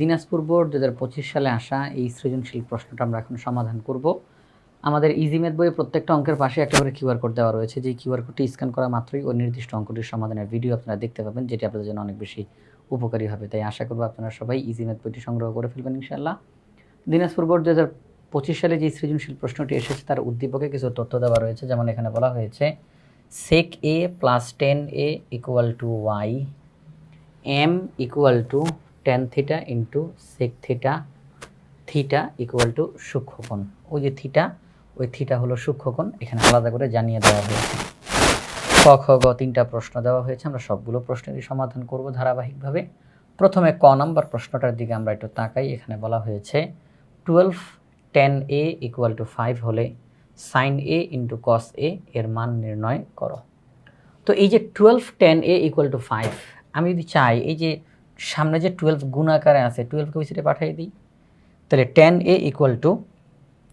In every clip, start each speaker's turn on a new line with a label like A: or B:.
A: Dinajpur board দু হাজার পঁচিশ সালে আসা এই সৃজনশীল প্রশ্নটা আমরা এখন সমাধান করব। আমাদের ইজিমেথ বইয়ে প্রত্যেকটা অঙ্কের পাশে একটা করে কিউআর কোড দেওয়া রয়েছে। যে কিউআর কোডটি স্ক্যান করা মাত্রই ওই নির্দিষ্ট অঙ্কটির সমাধানের ভিডিও আপনারা দেখতে পাবেন, যেটি আপনাদের জন্য অনেক বেশি উপকারী হবে। তাই আশা করব আপনারা সবাই ইজিমেথ বইটি সংগ্রহ করে ফেলবেন ইনশাআল্লাহ। দিনাজপুর বোর্ড দু পঁচিশ সালে যে সৃজনশীল প্রশ্নটি এসেছে, তার উদ্দীপকে কিছু তথ্য দেওয়া রয়েছে। যেমন এখানে বলা হয়েছে sec A plus tan A equal to Y M equal to tan theta into sec theta theta equal to সূক্ষ্মকোণ। ওই যে থিটা ওই থিটা হলো সূক্ষ্মকোণ, এখানে আলাদা করে জানিয়ে দেওয়া হয়েছে। ক, খ, গ তিনটা প্রশ্ন দেওয়া হয়েছে, আমরা সবগুলো প্রশ্নেরই সমাধান করব ধারাবাহিকভাবে। প্রথমে ক নম্বর প্রশ্নটার দিকে আমরা একটু তাকাই, এখানে বলা হয়েছে twelve tan A equal to five হলে sine A into cos A এর মান নির্ণয় করো। তো এই যে twelve tan A equal to five আমি যদি চাই, এই যে সামনে যে টুয়েলভ গুণাকারে আছে টুয়েলভকে ওই সাইডে পাঠিয়ে দিই, তাহলে tan A equal to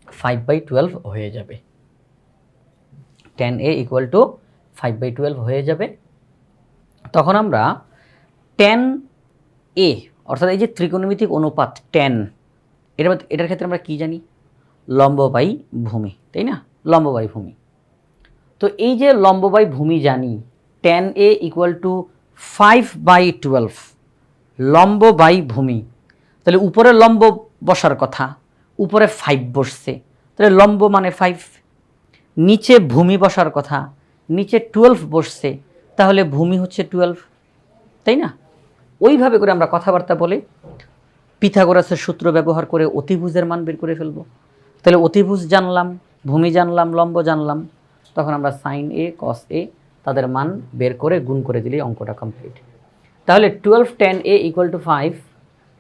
A: five by twelve হয়ে যাবে। Tan A equal to five by twelve হয়ে যাবে। তখন আমরা টেন এ অর্থাৎ এই যে ত্রিকোণমিতিক অনুপাত টেন এটার এটার ক্ষেত্রে আমরা কি জানি? লম্ব বাই ভূমি, তাই না? লম্ব বাই ভূমি। তো এই যে লম্ব বাই ভূমি জানি tan A equal to five by twelve লম্ব বাই ভূমি। তাহলে উপরে লম্ব বসার কথা, উপরে ফাইভ বসছে। তাহলে লম্ব মানে ফাইভ নিচে ভূমি বসার কথা, নিচে টুয়েলভ বসছে, তাহলে ভূমি হচ্ছে টুয়েলভ তাই না? ওইভাবে করে আমরা কথাবার্তা বলে পিথাগোরাসের সূত্র ব্যবহার করে অতিভুজের মান বের করে ফেলব। তাহলে অতিভুজ জানলাম, ভূমি জানলাম, লম্ব জানলাম, তখন আমরা সাইন এ কস এ তাদের মান বের করে গুণ করে দিলেই অঙ্কটা কমপ্লিট তাহলে twelve tan A equal to five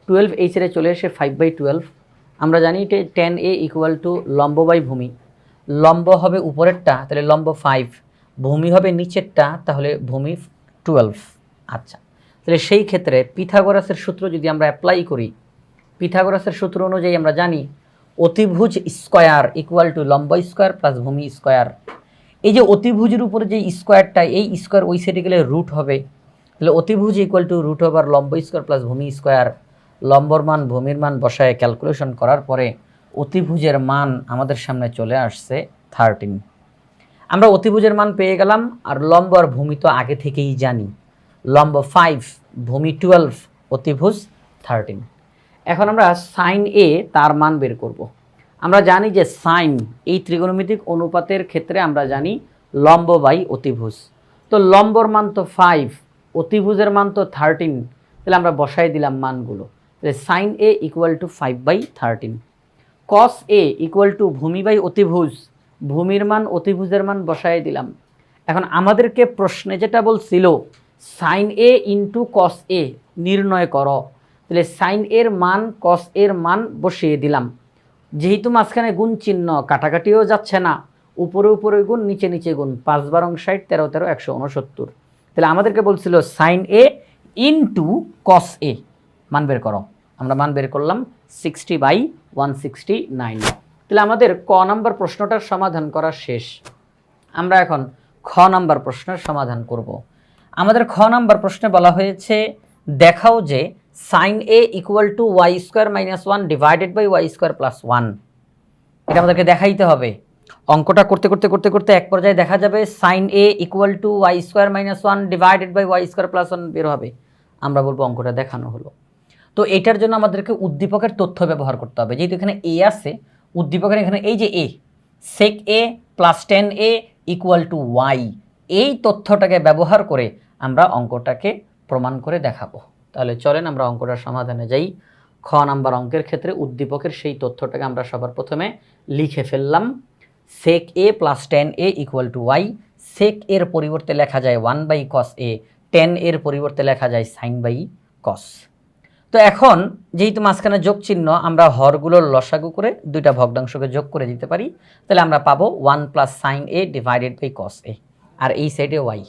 A: twelve এই ছেড়ে চলে এসে ফাইভ বাই টুয়েলভ আমরা জানি টেন এ ইকুয়াল টু লম্ব বাই ভূমি। লম্ব হবে উপরেরটা, তাহলে লম্ব ফাইভ ভূমি হবে নিচেরটা, তাহলে ভূমি টুয়েলভ আচ্ছা তাহলে সেই ক্ষেত্রে পিথাগোরাসের সূত্র যদি আমরা অ্যাপ্লাই করি, পিথাগোরাসের সূত্র অনুযায়ী আমরা জানি অতিভুজ স্কয়ার ইকুয়াল টু লম্ব স্কোয়ার প্লাস ভূমি স্কোয়ার এই যে অতিভুজের উপরে যে স্কোয়ারটা এই স্কোয়ার ওই সাইডে গেলে রুট হবে। তাহলে অতিভুজ ইকুয়াল টু রুট ওভার লম্ব স্কোয়ার প্লাস ভূমি স্কোয়ার লম্বর মান, ভূমির মান বসায় ক্যালকুলেশন করার পরে অতিভুজের মান আমাদের সামনে চলে আসছে থার্টিন আমরা অতিভুজের মান পেয়ে গেলাম, আর লম্ব আর ভূমি তো আগে থেকেই জানি। লম্ব ফাইভ ভূমি টুয়েলভ অতিভুজ থার্টিন এখন আমরা সাইন এ তার মান বের করব। আমরা জানি যে সাইন এই ত্রিকোণমিতিক অনুপাতের ক্ষেত্রে আমরা জানি লম্ব বাই অতিভুজ। তো লম্বর মান তো ফাইভ অতিভুজের মান তো থার্টিন তাহলে আমরা বসাই দিলাম মানগুলো। তাহলে sine A equal to five by thirteen cos A equal to ভূমি বাই অতিভুজ। ভূমির মান, অতিভুজের মান বসাই দিলাম। এখন আমাদেরকে প্রশ্নে যেটা বলছিল সাইন এ ইন্টু কস এ নির্ণয় করো। তাহলে সাইন এর মান কস এর মান বসিয়ে দিলাম। যেহেতু মাঝখানে গুণ চিহ্ন, কাটাকাটিও যাচ্ছে না। উপরে উপরে গুণ, নিচে নিচে গুণ, পাঁচ বারং ষাট তেরো তেরো, একশো উনসত্তর। তাহলে আমাদেরকে বলছিল sine A into cos A মান বের করো। আমরা মান বের করলাম sixty by one sixty nine তাহলে আমাদের ক নাম্বার প্রশ্নটার সমাধান করা শেষ। আমরা এখন খ নাম্বার প্রশ্নের সমাধান করব। আমাদের খ নাম্বার প্রশ্নে বলা হয়েছে, দেখাও যে sine A equal to Y square minus one divided by Y square plus one এটা আমাদেরকে দেখাইতে হবে। অঙ্কটা করতে করতে করতে করতে এক পর্যায়ে দেখা যাবে sine A equal to Y square minus one divided by Y square plus one বের হবে। আমরা বলব অঙ্কটা দেখানো হলো। তো এটার জন্য আমাদেরকে উদ্দীপকের তথ্য ব্যবহার করতে হবে। যেহেতু এখানে এ আছে, উদ্দীপকের এখানে এই যে A sec A plus tan A equal to Y এই তথ্যটাকে ব্যবহার করে আমরা অঙ্কটাকে প্রমাণ করে দেখাবো। তাহলে চলেন আমরা অঙ্কটার সমাধানে যাই। খ নাম্বার অঙ্কের ক্ষেত্রে উদ্দীপকের সেই তথ্যটাকে আমরা সবার প্রথমে লিখে ফেললাম। Sec A plus tan A equal to y sec এর পরিবর্তে লেখা যায় one by cos A tan এর পরিবর্তে লেখা যায় সাইন বাই কস তো এখন যেহেতু মাঝখানে যোগ চিহ্ন আমরা হরগুলোর লসাগু করে দুইটা ভগ্নাংশকে যোগ করে দিতে পারি, তাহলে আমরা পাবো one plus sine A divided by cos A আর এই সাইডে ওয়াই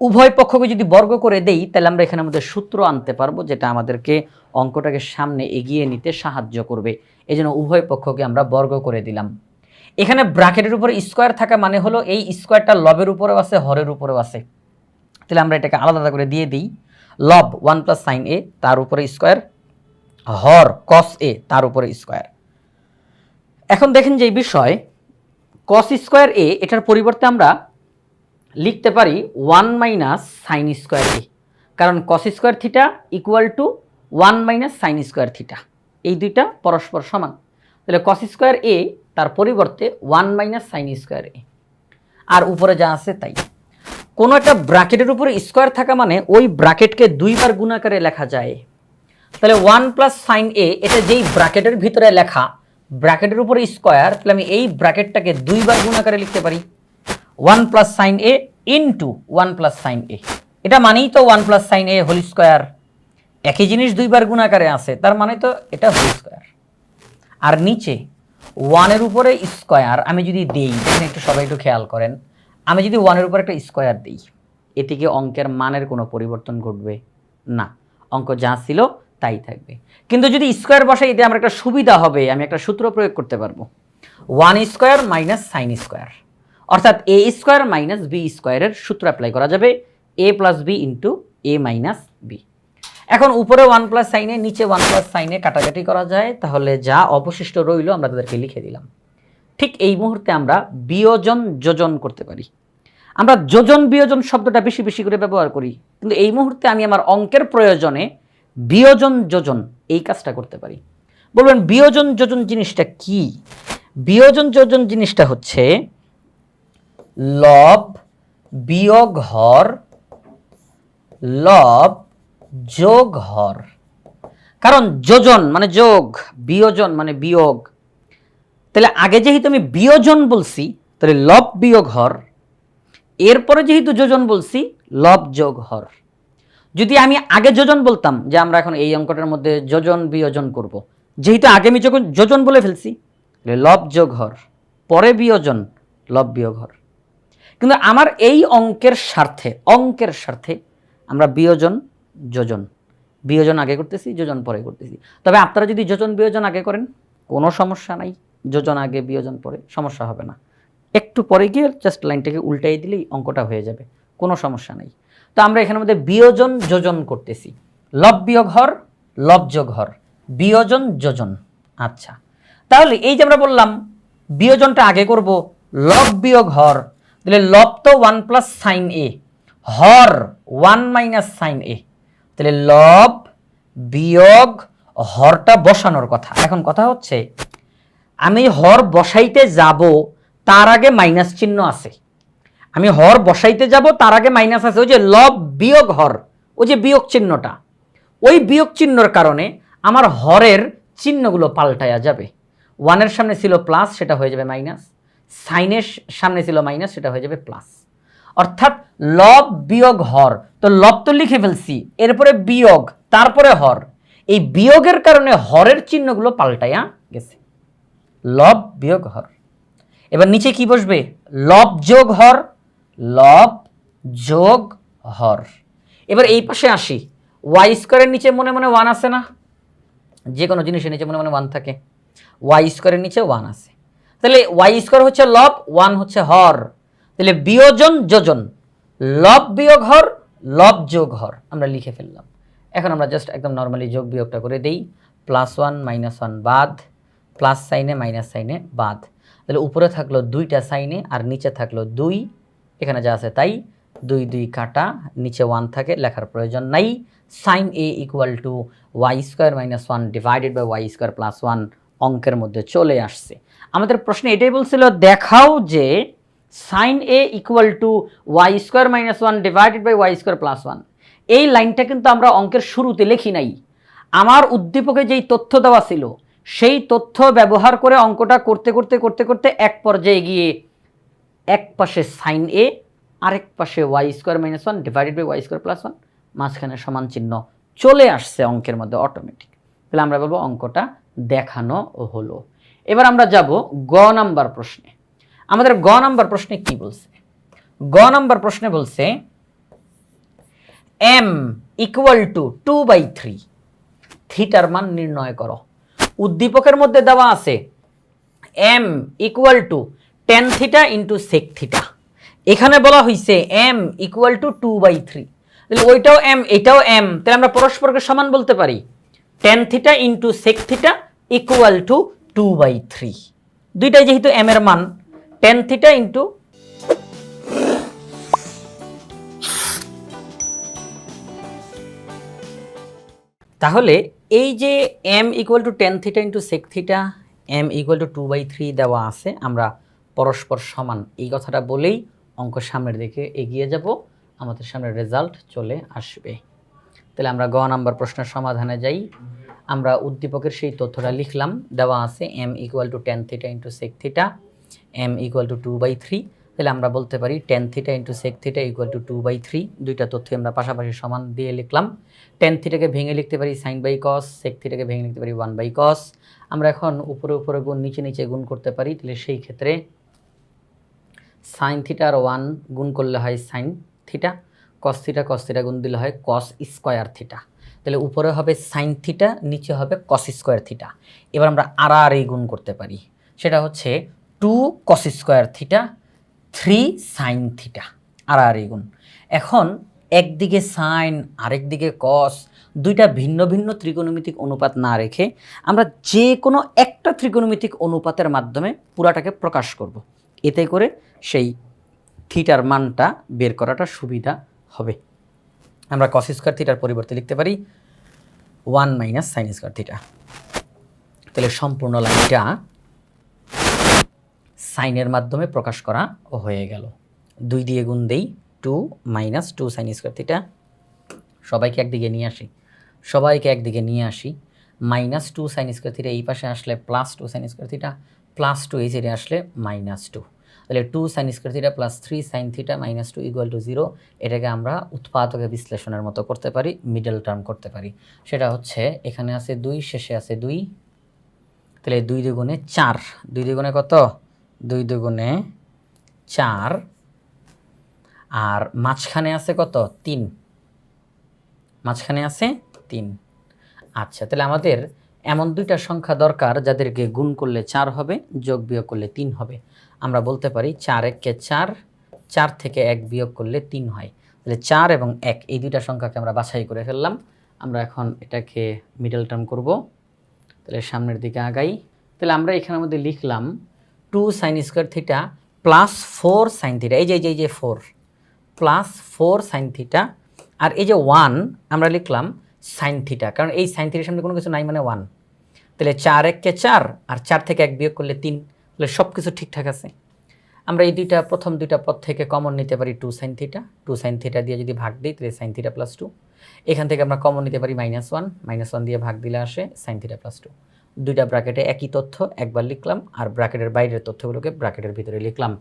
A: উভয় পক্ষকে যদি বর্গ করে দেই, তাহলে আমরা এখানে আমাদের সূত্র আনতে পারব, যেটা আমাদেরকে অঙ্কটাকে সামনে এগিয়ে নিতে সাহায্য করবে। এই জন্য উভয় পক্ষকে আমরা বর্গ করে দিলাম। এখানে ব্রাকেটের উপরে স্কোয়ার থাকা মানে হলো এই স্কোয়ারটা লবের উপরেও আছে, হরের উপরেও আছে। তাহলে আমরা এটাকে আলাদা আলাদা করে দিয়ে দিই। লব ওয়ান প্লাস সাইন এ, তার উপরে স্কোয়ার। হর কস এ, তার উপরে স্কোয়ার। এখন দেখেন যে বিষয়, কস স্কোয়ার এ, এটার পরিবর্তে আমরা লিখতে পারি one minus sine square A. কারণ cos square theta equal to one minus sine square theta. এই দুইটা পরস্পর সমান। তাহলে কস স্কোয়ার এ তার পরিবর্তে one minus sine square A আর উপরে যা আছে তাই। কোনো একটা ব্র্যাকেটের উপরে স্কোয়ার থাকা মানে ওই ব্র্যাকেটকে দুইবার গুণাকারে লেখা যায়। তাহলে ওয়ান প্লাস সাইন এ এটা যেই ব্র্যাকেটের ভিতরে লেখা, ব্র্যাকেটের উপরে স্কোয়ার তাহলে আমি এই ব্র্যাকেটটাকে দুইবার গুণাকারে লিখতে পারি। One plus sine A into one plus sine A এটা মানেই তো one plus sine A whole square একই জিনিস দুইবার গুণাকারে আছে, তার মানে তো এটা হোল স্কোয়ার আর নিচে ওয়ানের উপরে স্কোয়ার আমি যদি দেই, দেখেন একটু সবাই একটু খেয়াল করেন, আমি যদি ওয়ানের উপরে একটা স্কোয়ার দিই এতে কি অঙ্কের মানের কোনো পরিবর্তন ঘটবে না। অঙ্ক যা ছিল তাই থাকবে। কিন্তু যদি স্কোয়ার বসাই, এতে আমার একটা সুবিধা হবে, আমি একটা সূত্র প্রয়োগ করতে পারব। One square minus sine square অর্থাৎ এ স্কোয়ার মাইনাস বি স্কোয়ারের সূত্র অ্যাপ্লাই করা যাবে A plus B into A minus B এখন উপরে ওয়ান প্লাস সাইনে নিচে ওয়ান প্লাস সাইনে কাটাকাটি করা যায়। তাহলে যা অবশিষ্ট রইল আমরা তাদেরকে লিখে দিলাম। ঠিক এই মুহূর্তে আমরা বিয়োজন যোজন করতে পারি। আমরা যোজন বিয়োজন শব্দটা বেশি বেশি করে ব্যবহার করি। কিন্তু এই মুহূর্তে আমি আমার অঙ্কের প্রয়োজনে বিয়োজন যোজন এই কাজটা করতে পারি। বলবেন, বিয়োজন যোজন জিনিসটা কি? বিয়োজন যোজন জিনিসটা হচ্ছে লব বিয়োগ হর লব যোগ হর। কারণ যোজন মানে যোগ, বিয়োজন মানে বিয়োগ। তাহলে আগে যেহেতু আমি বিয়োজন বলছি, তাহলে লব বিয়োগ হর। এরপরে যেহেতু যোজন বলছি, লব যোগ হর। যদি আমি আগে যোজন বলতাম যে আমরা এখন এই অঙ্কটার মধ্যে যোজন, বিয়োজন করব। যেহেতু আগে আমি যখন যোজন বলে ফেলছি লব যোগ হর। পরে বিয়োজন, লব বিয়োগ হর। কিন্তু আমার এই অঙ্কের স্বার্থে অঙ্কের স্বার্থে আমরা বিয়োজন যোজন। বিয়োজন আগে করতেছি, যোজন পরে করতেছি। তবে আপনারা যদি যোজন বিয়োজন আগে করেন, কোনো সমস্যা নাই। যোজন আগে, বিয়োজন পরে, সমস্যা হবে না। একটু পরে গিয়ে জাস্ট লাইনটাকে উল্টাই দিলেই অঙ্কটা হয়ে যাবে। কোনো সমস্যা নাই। তো আমরা এখানের মধ্যে বিয়োজন, যোজন করতেছি। লব বিয়োগ হর, লব যোগ হর। বিয়োজন, যোজন। আচ্ছা। তাহলে এই যে আমরা বললাম, বিয়োজনটা আগে করব, লব বিয়োগ হর। তাহলে লব তো ওয়ান প্লাস সাইন এ হর ওয়ান মাইনাস সাইন এ তাহলে লব বিয়োগ হরটা বসানোর কথা। এখন কথা হচ্ছে, আমি হর বসাইতে যাব, তার আগে মাইনাস চিহ্ন আছে। আমি হর বসাইতে যাব, তার আগে মাইনাস আছে। ওই যে লব বিয়োগ হর, ওই যে বিয়োগ চিহ্নটা, ওই বিয়োগ চিহ্নর কারণে আমার হরের চিহ্নগুলো পাল্টায়া যাবে। ওয়ানের সামনে ছিল প্লাস, সেটা হয়ে যাবে মাইনাস। সাইনের সামনে ছিল মাইনাস, সেটা হয়ে যাবে প্লাস। অর্থাৎ লব বিয়োগ হর। তো লব তো লিখে ফেলছি, এরপরে বিয়োগ, তারপরে হর। এই বিয়োগের কারণে হরের চিহ্নগুলো পাল্টায়া গেছে। লব বিয়োগ হর। এবার নিচে কি বসবে? লব যোগ হর, লব যোগ হর। এবার এই পাশে আসি। ওয়াই স্কোয়ারের নিচে মনে মনে ওয়ান আছে না? যে কোনো জিনিসের নিচে মনে মনে ওয়ান থাকে। ওয়াই স্কোয়ারের নিচে ওয়ান আছে। তাহলে ওয়াই স্কোয়ার হচ্ছে লব, ওয়ান হচ্ছে হর। তাহলে বিয়োজন যোজন। লব বিয়োগ হর, লব যোগ হর, আমরা লিখে ফেললাম। এখন আমরা জাস্ট একদম নর্মালি যোগ বিয়োগটা করে দেই। প্লাস ওয়ান মাইনাস ওয়ান বাদ প্লাস সাইনে মাইনাস সাইনে বাদ। তাহলে উপরে থাকল দুইটা সাইনে আর নিচে থাকল দুই। এখানে যা আছে তাই, দুই দুই কাটা, নিচে ওয়ান থাকে, লেখার প্রয়োজন নাই। Sine A equal to y square minus one divided by y square plus one অঙ্কের মধ্যে চলে আসছে। আমাদের প্রশ্নে এটাই বলছিল, দেখাও যে sine A equal to y square minus one divided by y square plus one এই লাইনটা কিন্তু আমরা অঙ্কের শুরুতে লিখি নাই। আমার উদ্দীপকে যেই তথ্য দেওয়া ছিল, সেই তথ্য ব্যবহার করে অঙ্কটা করতে করতে করতে করতে এক পর্যায়ে গিয়ে এক পাশে সাইন এ আরেক পাশে y square minus one divided by y square plus one মাঝখানে সমান চিহ্ন চলে আসছে অঙ্কের মধ্যে অটোমেটিক তাহলে আমরা বলব অঙ্কটা দেখানো হলো। এবার আমরা যাব গ নাম্বার প্রশ্নে। আমাদের গ নাম্বার প্রশ্নে কি বলছে? গ নাম্বার প্রশ্নে বলছে M equal to two by three থিটার মান নির্ণয় করো। উদ্দীপকের মধ্যে দেওয়া আছে M equal to tan theta into sec theta এখানে বলা হয়েছে M equal to two by three তাহলে ওইটাও এম এটাও এম তাহলে আমরা পরস্পরকে সমান বলতে পারি। Tan theta into sec theta equal to two by three দুইটাই যেহেতু এম এর মান টেন থিটা ইন্টু তাহলে এই যে M equal to tan theta into sec theta M equal to two by three দেওয়া আছে, আমরা পরস্পর সমান এই কথাটা বলেই অঙ্ক সামনের দিকে এগিয়ে যাব, আমাদের সামনে রেজাল্ট চলে আসবে। তাহলে আমরা গ নাম্বার প্রশ্নের সমাধানে যাই। আমরা উদ্দীপকের সেই তথ্যটা লিখলাম, দেওয়া আছে M equal to tan theta into sec theta M equal to two by three তাহলে আমরা বলতে পারি tan theta into sec theta equal to two by three দুইটা তথ্য আমরা পাশাপাশি সমান দিয়ে লিখলাম। টেন থিটাকে ভেঙে লিখতে পারি সাইন বাই কস সেক থিটাকে ভেঙে লিখতে পারি ওয়ান বাই কস আমরা এখন উপরে উপরে গুণ, নিচে নিচে গুণ করতে পারি, তাহলে সেই ক্ষেত্রে সাইন থিটা আর ওয়ান গুণ করলে হয় sine theta cos theta cos theta গুণ দিলে হয় কস স্কোয়ার থিটা তাহলে উপরে হবে সাইন থিটা নিচে হবে কস স্কোয়ার থিটা এবার আমরা আর এই গুণ করতে পারি। সেটা হচ্ছে two cos square theta three sine theta আর আর গুণ। এখন একদিকে সাইন আরেকদিকে কস দুইটা ভিন্ন ভিন্ন ত্রিকোণমিতিক অনুপাত না রেখে আমরা যে কোনো একটা ত্রিকোণমিতিক অনুপাতের মাধ্যমে পুরাটাকে প্রকাশ করব। এতে করে সেই থিটার মানটা বের করাটা সুবিধা হবে। আমরা কস স্কোয়ার থিটার পরিবর্তে লিখতে পারি one minus sine square theta তাহলে সম্পূর্ণ লাইনটা সাইনের মাধ্যমে প্রকাশ করা হয়ে গেল। দুই দিয়ে গুণ দেই two minus two sine square theta. সবাইকে একদিকে নিয়ে আসি। সবাইকে একদিকে নিয়ে আসি। Minus two sine square theta এই পাশে আসলে plus two sine square theta, plus two এই সাইডে আসলে মাইনাস টু। তাহলে two sine square theta plus three sine theta minus two equal to zero, এটাকে আমরা উৎপাদকে বিশ্লেষণের মতো করতে পারি, মিডল টার্ম করতে পারি। সেটা হচ্ছে এখানে আছে দুই, শেষে আছে দুই। তাহলে দুই দুগুণে চার। দুই দুগুণে কত? দুই দুগুণে চার। আর মাঝখানে আছে কত? তিন। মাঝখানে আছে তিন। আচ্ছা তাহলে আমাদের এমন দুইটা সংখ্যা দরকার যাদেরকে গুণ করলে চার হবে, যোগ বিয়োগ করলে তিন হবে। আমরা বলতে পারি চার এককে চার চার থেকে এক বিয়োগ করলে তিন হয়। তাহলে চার এবং এক, এই দুইটা সংখ্যাকে আমরা বাছাই করে ফেললাম। আমরা এখন এটাকে মিডল টার্ম করব। তাহলে সামনের দিকে আগাই। তাহলে আমরা এখানের মধ্যে লিখলাম two sine square theta plus four sine theta, এই যে এই যে এই যে four, plus four sine theta, আর এই যে ওয়ান আমরা লিখলাম সাইন থিটা, কারণ এই সাইন থিটার সামনে কোনো কিছু নাই মানে ওয়ান। তাহলে চার এককে চার আর চার থেকে এক বিয়োগ করলে তিন, তাহলে সব কিছু ঠিকঠাক আছে। আমরা এই দুইটা, প্রথম দুইটা পদ থেকে কমন নিতে পারি two sine theta two sine theta দিয়ে যদি ভাগ দিই, তাহলে সাইন থিটা প্লাস টু এখান থেকে আমরা কমন নিতে পারি মাইনাস ওয়ান মাইনাস ওয়ান দিয়ে ভাগ দিলে আসে সাইন থিটা প্লাস টু দুইটা ব্র্যাকেটে একই তথ্য একবার লিখলাম আর ব্র্যাকেটের বাইরের তথ্যগুলোকে ব্র্যাকেটের ভিতরে লিখলাম।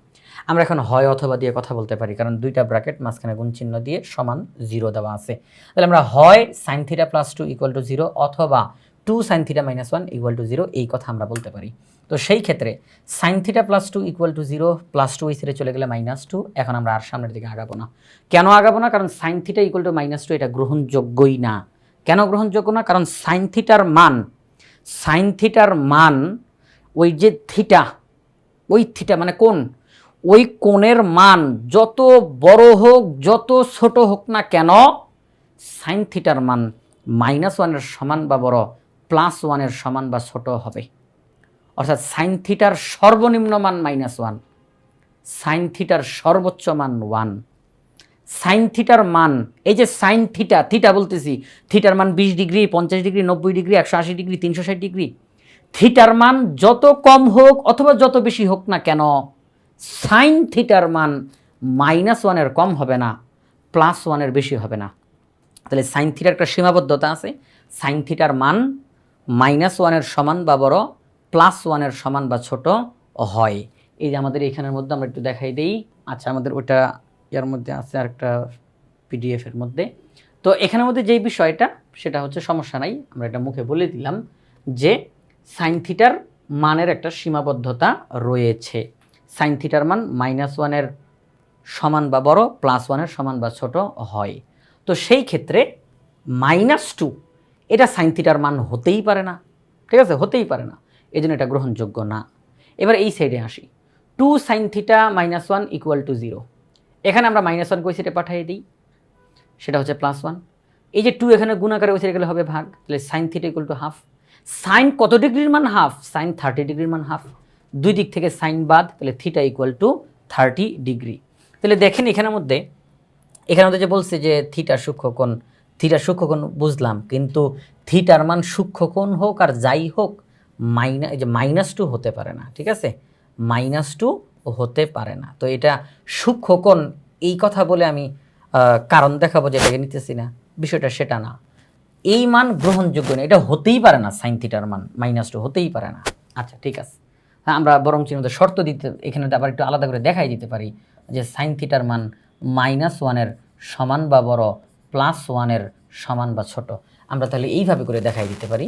A: আমরা এখন হয় অথবা দিয়ে কথা বলতে পারি, কারণ দুইটা ব্র্যাকেট মাঝখানে গুণ চিহ্ন দিয়ে সমান জিরো দেওয়া আছে। তাহলে আমরা হয় sine theta plus two equal to zero অথবা two sine theta minus one equal to zero এই কথা আমরা বলতে পারি। তো সেই ক্ষেত্রে sine theta plus two equal to zero plus two এই সাইডে চলে গেলে মাইনাস টু এখন আমরা আর সামনের দিকে আগাবো না। কেন আগাবো না? কারণ sine theta equal to minus two এটা গ্রহণযোগ্যই না। কেন গ্রহণযোগ্য না? কারণ সাইন থিটার মান সাইন থিটার মান ওই যে থিটা ওই থিটা মানে কোন ওই কোণের মান যত বড় হোক, যত ছোট হোক না কেন সাইন থিটার মান মাইনাস ওয়ানের সমান বা বড় প্লাস ওয়ানের সমান বা ছোট হবে। অর্থাৎ সাইন থিটার সর্বনিম্ন মান মাইনাস ওয়ান সাইন থিটার সর্বোচ্চ মান ওয়ান সাইন থিটার মান, এই যে সাইন থিটা থিটা বলতেছি থিটার মান বিশ ডিগ্রি, পঞ্চাশ ডিগ্রি, নব্বই ডিগ্রি, একশো আশি ডিগ্রি, তিনশো ষাট ডিগ্রি থিটার মান যত কম হোক অথবা যত বেশি হোক না কেন সাইন থিটার মান মাইনাস ওয়ানের কম হবে না প্লাস ওয়ানের বেশি হবে না। তাহলে সাইন থিটার একটা সীমাবদ্ধতা আছে সাইন থিটার মান মাইনাস ওয়ানের সমান বা বড় প্লাস ওয়ানের সমান বা ছোট হয়। এই যে আমাদের এখানের মধ্যে আমরা একটু দেখাই দিই। আচ্ছা আমাদের ওটা ইয়ার মধ্যে আছে আরেকটা পিডিএফ এর মধ্যে। তো এখানের মধ্যে যেই বিষয়টা, সেটা হচ্ছে সমস্যা নাই, আমরা এটা মুখে বলে দিলাম যে সাইন থিটার মানের একটা সীমাবদ্ধতা রয়েছে। সাইন থিটার মান মাইনাস ওয়ানের সমান বা বড় প্লাস ওয়ানের সমান বা ছোট হয়। তো সেই ক্ষেত্রে মাইনাস টু এটা সাইন থিটার মান হতেই পারে না। ঠিক আছে? হতেই পারে না। এই জন্য এটা গ্রহণযোগ্য না। এবার এই সাইডে আসি। Two sine theta minus one equal to zero এখানে আমরা মাইনাস ওয়ান কই সেটে পাঠিয়ে দিই, সেটা হচ্ছে প্লাস ওয়ান এই যে টু এখানে গুণাকারে বসে গেলে হবে ভাগ, তাহলে sine theta equal to half sine কত ডিগ্রির মান? হাফ সাইন থার্টি ডিগ্রির মান হাফ দুই দিক থেকে সাইন বাদ, তাহলে theta equal to thirty degree তাহলে দেখেন এখানের মধ্যে, এখানে মধ্যে যে বলছে যে থিটার সূক্ষ্মকোণ থিটার সূক্ষ্মকোণ বুঝলাম, কিন্তু থিটার মান সূক্ষ্মকোণ হোক আর যাই হোক মাইনা যে মাইনাস টু হতে পারে না, ঠিক আছে? মাইনাস টু হতে পারে না। তো এটা সূক্ষ্মকোণ, এই কথা বলে আমি কারণ দেখাবো যে এটাকে নিতেছি না। বিষয়টা সেটা না। এই মান গ্রহণযোগ্য না। এটা হতেই পারে না সাইন থিটার মান। মাইনাস টু হতেই পারে না। আচ্ছা ঠিক আছে। হ্যাঁ আমরা বরং চিহ্নিত শর্ত দিতে, এখানে আবার একটু আলাদা করে দেখাই দিতে পারি যে সাইন থিটার মান মাইনাস ওয়ানের সমান বা বড় প্লাস ওয়ানের সমান বা ছোট। আমরা তাহলে এইভাবে করে দেখাই দিতে পারি।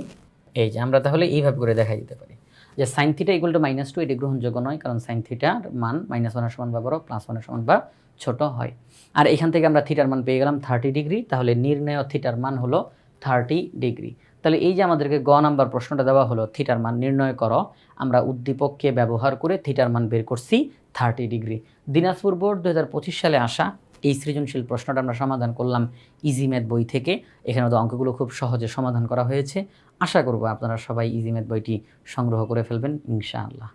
A: এই যে, আমরা তাহলে এইভাবে করে দেখাই দিতে পারি। যে sine theta equal to minus two এটি গ্রহণযোগ্য নয়, কারণ সাইন থিটার মান মাইনাস ওয়ানের সমান বা বড় প্লাস ওয়ানের সমান বা ছোট হয়। আর এখান থেকে আমরা থিটার মান পেয়ে গেলাম থার্টি ডিগ্রি তাহলে নির্ণয় থিটার মান হলো থার্টি ডিগ্রি তাহলে এই যে আমাদেরকে গ নাম্বার প্রশ্নটা দেওয়া হলো থিটার মান নির্ণয় করো, আমরা উদ্দীপককে ব্যবহার করে থিটার মান বের করছি থার্টি ডিগ্রি দিনাজপুর বোর্ড দু হাজার পঁচিশ সালে আসা এই সৃজনশীল প্রশ্নটা আমরা সমাধান করলাম ইজি ম্যাথ বই থেকে। এখানে তো অঙ্কগুলো খুব সহজে সমাধান করা হয়েছে। আশা করব আপনারা সবাই ইজিমেদ বইটি সংগ্রহ করে ফেলবেন ইনশাআল্লাহ।